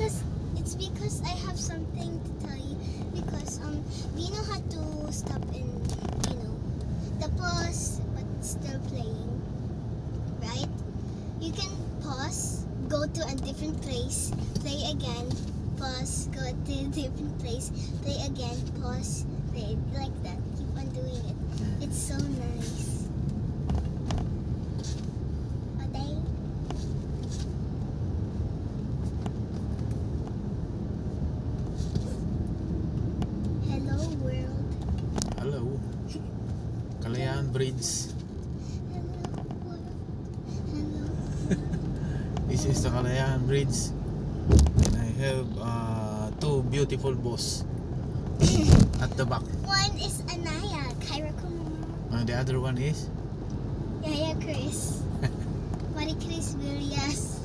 because it's because I have something to tell you. Because um, we know how to stop in, you know, the pause but still playing, right? You can pause, go to a different place, play again, pause, go to a different place, play again, pause, Kalayaan Bridge. This is the Kalayaan Bridge. And I have uh, two beautiful boss at the back. One is Anaya, Kyra. And the other one is Yaya Chris. Mari Chris Villas.